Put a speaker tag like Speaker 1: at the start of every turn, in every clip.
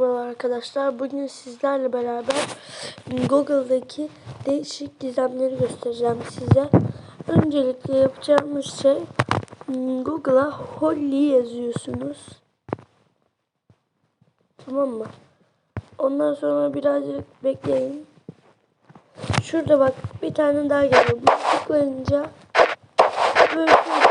Speaker 1: Merhaba arkadaşlar. Bugün sizlerle beraber Google'daki değişik gizemleri göstereceğim size. Öncelikle yapacağımız şey Google'a Holly yazıyorsunuz. Tamam mı? Ondan sonra birazcık bekleyin. Şurada bak bir tane daha geliyor. Tıklayınca böyle bir şey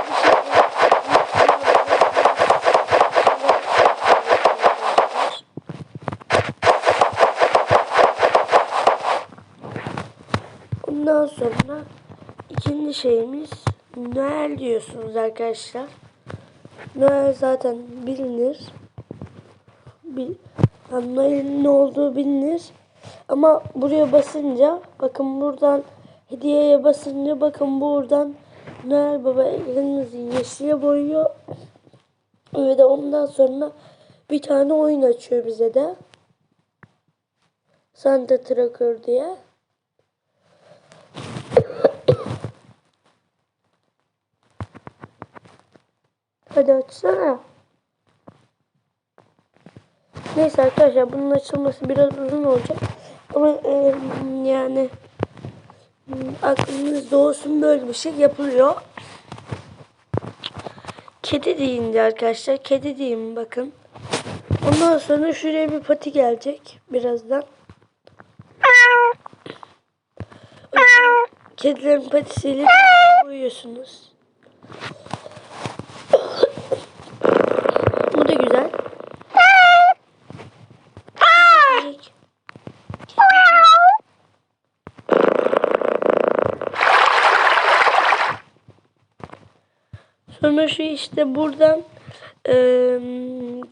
Speaker 1: Ondan sonra ikinci şeyimiz Noel diyorsunuz arkadaşlar. Noel zaten bilinir. Bil, yani Noel'in ne olduğu bilinir. Ama buraya basınca bakın buradan hediyeye basınca bakın buradan Noel Baba elinizi yeşile boyuyor. Ve de ondan sonra bir tane oyun açıyor bize de. Santa Tracker diye. Hadi açsana. Neyse arkadaşlar bunun açılması biraz uzun olacak. Ama e, yani aklınızda olsun böyle bir şey yapılıyor. Kedi deyince arkadaşlar. Kedi diyeyim bakın. Ondan sonra şuraya bir pati gelecek birazdan. Kedilerin patisiyle boyuyorsunuz. Bu da güzel. Kedicik. Sonra şu işte buradan e,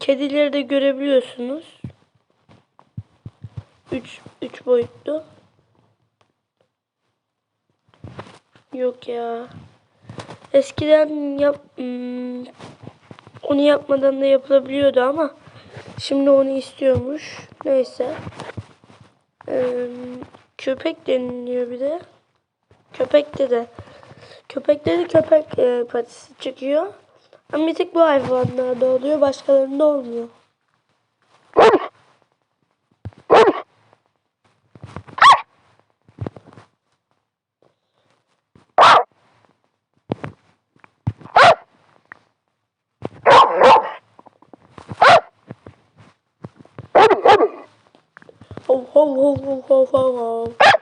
Speaker 1: kedileri de görebiliyorsunuz. 3 3 boyutlu. Yok ya. Eskiden yap hmm, onu yapmadan da yapılabiliyordu ama şimdi onu istiyormuş. Neyse. Ee, köpek deniliyor bir de. Köpekte de köpekte de köpek e, patisi çıkıyor. Ama bir tek bu hayvanlarda oluyor. Başkalarında olmuyor. Ho ho ho ho ho ho ho.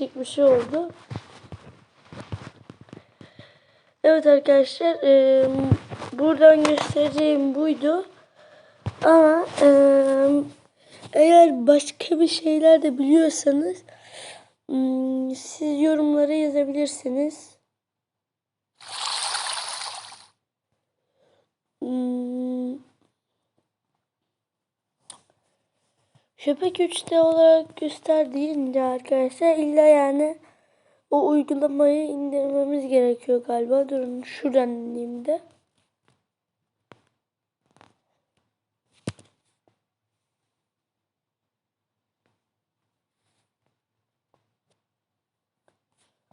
Speaker 1: Değişik bir şey oldu. Evet arkadaşlar e, buradan göstereceğim buydu. Ama e, eğer başka bir şeyler de biliyorsanız siz yorumlara yazabilirsiniz. Hmm, Köpek 3D olarak gösterdiğinde arkadaşlar illa yani o uygulamayı indirmemiz gerekiyor galiba. Durun şuradan ineyim de.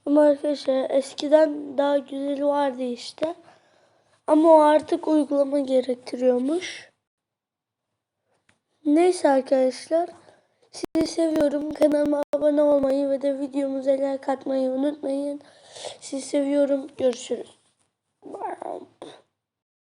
Speaker 1: Ama arkadaşlar eskiden daha güzeli vardı işte. Ama o artık uygulama gerektiriyormuş. Neyse arkadaşlar. Sizi seviyorum. Kanalıma abone olmayı ve de videomuza like atmayı unutmayın. Sizi seviyorum. Görüşürüz.